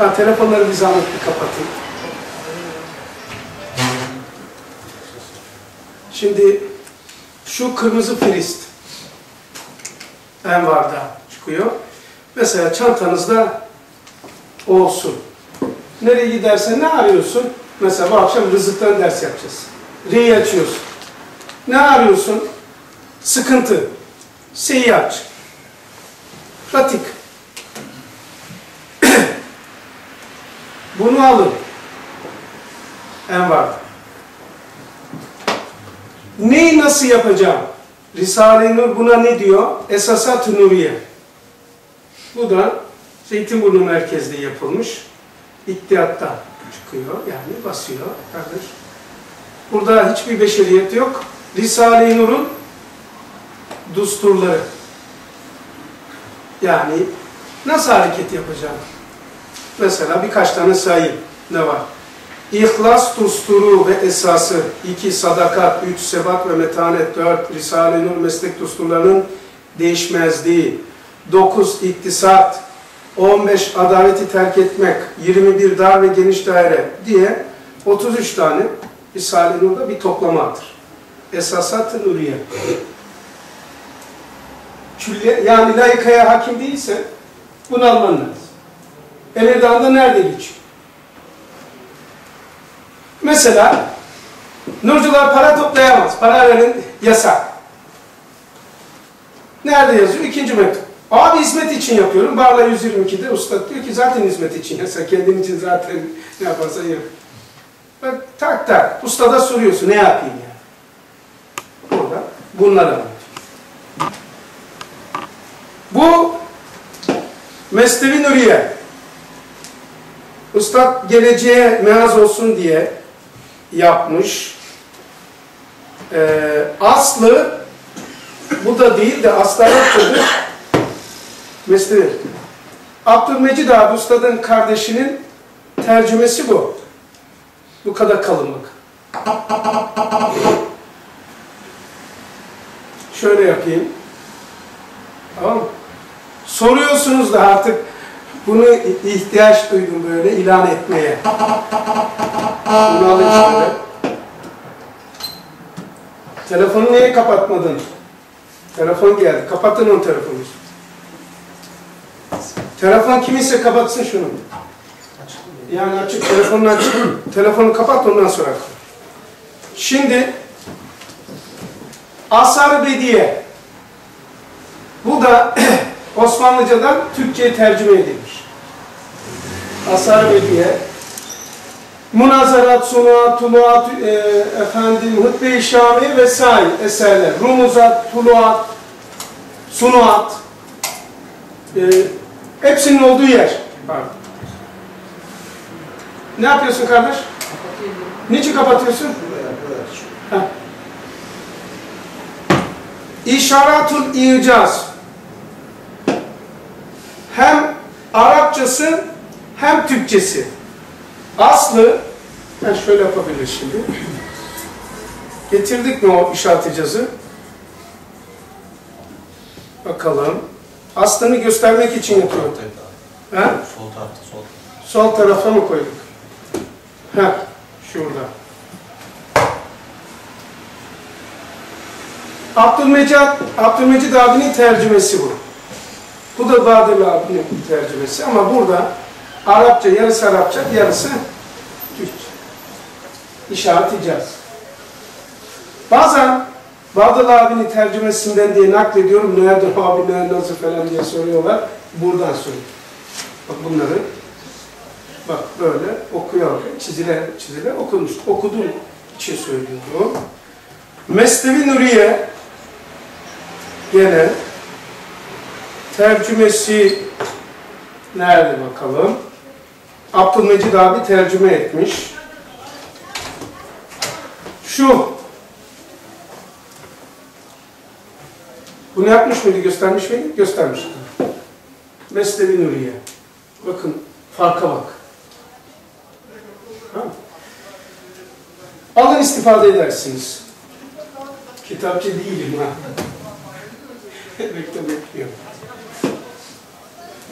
Ha telefonları bir zahmet bir kapatın. Şimdi şu kırmızı frist en varda çıkıyor. Mesela çantanızda olsun. Nereye gidersen ne arıyorsun? Mesela bu akşam rızıktan ders yapacağız. Re'yi açıyorsun. Ne arıyorsun? Sıkıntı. Seyi aç. Pratik. Bunu alın. En var. Neyi nasıl yapacağım? Risale-i Nur buna ne diyor? Esasat-ı Nuriye. Bu da Zeytinburnu merkezde yapılmış. İttihatta çıkıyor yani basıyor kardeş. Burada hiçbir beşeriyet yok. Risale-i Nur'un dusturları. Yani nasıl hareket yapacağım? Mesela birkaç tane sayayım. Ne var? İhlas dusturu ve esası, iki sadakat, üç sebat ve metanet, dört Risale-i Nur meslek dusturlarının değişmezliği, dokuz iktisat, 15 adaleti terk etmek, 21 dar ve geniş daire diye 33 tane Risale-i Nur'da bir toplamadır. Esasat-ı Nuriye. Külle, yani layıkaya hakim değilse bunu alman. Emirdağ'da nerede geçiyor? Mesela Nurcular para toplayamaz. Para verin yasak. Nerede yazıyor? İkinci mektup. Abi hizmet için yapıyorum. Barla 122'de usta diyor ki zaten hizmet için. Ya sen kendin için zaten ne yaparsan yap. Bak tak tak. Ustada soruyorsun ne yapayım ya? Burada bunlar anlatıyor. Bu Mesnevi Nuriye. Ustad geleceğe meaz olsun diye yapmış. Ee, aslı bu da değil de aslı Arapçadır. Mesnevi. Abdülmecid abi Ustad'ın kardeşinin tercümesi bu. Bu kadar kalınlık. Şöyle yapayım. Tamam mı? Soruyorsunuz da artık bunu ihtiyaç duydum böyle ilan etmeye. Bunu alayım şöyle. Telefonu niye kapatmadın? Telefon geldi. Kapatın onun telefonu. Telefon kiminse kapatsın şunu. Yani açık, telefonunu açık. Telefonu kapat ondan sonra. Şimdi Asar-ı Bediye bu da Osmanlıcadan Türkçe'ye tercüme edilmiş. Asar-ı Bediye Munazarat, Sunat, Tuluat, e, efendim, Hutbe-i Şami vesaire eserler. Rumuzat, Tuluat, Sunuat e, hepsinin olduğu yer. Pardon. Ne yapıyorsun kardeş? Niçin kapatıyorsun? Heh. İşaratul İcaz. Hem Arapçası hem Türkçesi. Aslı, ben şöyle yapabiliriz şimdi. Getirdik mi o işaret? Bakalım. Aslını göstermek için yapıyorum. Ha? Sol tarafta, sol. Sol tarafa mı koyduk? Ha, şurada. Abdülmecid, Abdülmecid abinin tercümesi bu. Bu da Badır abinin tercümesi ama burada Arapça, yarısı Arapça, yarısı Türkçe. İşaret icaz. Bazen Badır abinin tercümesinden diye naklediyorum. Nerede abi, nerede nasıl falan diye soruyorlar. Buradan söylüyor. Bak bunları bak böyle okuyor, çizile çizile okunmuş. Okuduğum için söylüyorum. Mesnevi Nuriye gene tercümesi nerede bakalım? Abdülmecid abi tercüme etmiş. Şu bunu yapmış mıydı, göstermiş miydi? Göstermiş. Mesnevi Nuriye. Bakın farka bak. Tamam. Alın istifade edersiniz. Kitapçı değilim ha. Bekle bekliyorum.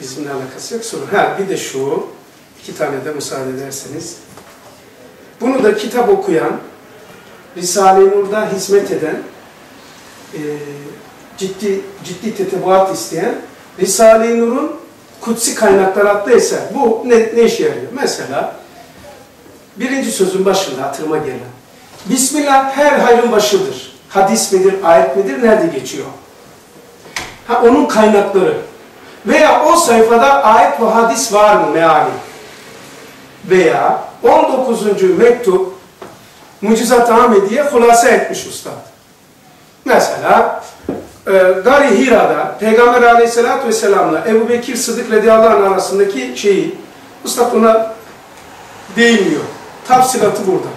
Bizimle alakası yok. Sonra, ha bir de şu. iki tane de müsaade ederseniz. Bunu da kitap okuyan, Risale-i Nur'da hizmet eden, e, ciddi ciddi tetebuat isteyen Risale-i Nur'un Kutsi Kaynaklar adlı eser. Bu ne, ne işe yarıyor? Mesela birinci sözün başında hatırıma gelen. Bismillah her hayrın başıdır. Hadis midir, ayet midir, nerede geçiyor? Ha, onun kaynakları. Veya o sayfada ayet ve hadis var mı meali? Veya 19. mektup Mucizat-ı Ahmediye hulasa etmiş usta. Mesela e, Gari Hira'da Peygamber aleyhissalatü vesselamla Ebu Bekir Sıdık radıyallahu arasındaki şeyi usta buna değinmiyor. Tafsilatı burada.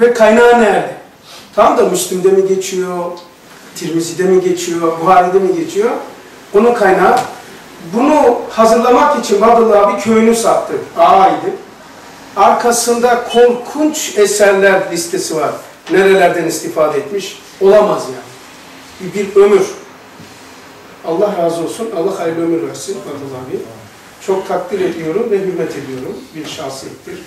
Ve kaynağı nerede? Tam da Müslim'de mi geçiyor, Tirmizi'de mi geçiyor, Buhari'de mi geçiyor? Onun kaynağı. Bunu hazırlamak için Badullah bir köyünü sattı. Ağaydı. Arkasında korkunç eserler listesi var. Nerelerden istifade etmiş? Olamaz yani. Bir, ömür. Allah razı olsun. Allah hayırlı ömür versin Badullah abi. Çok takdir ediyorum ve hürmet ediyorum. Bir şahsiyettir.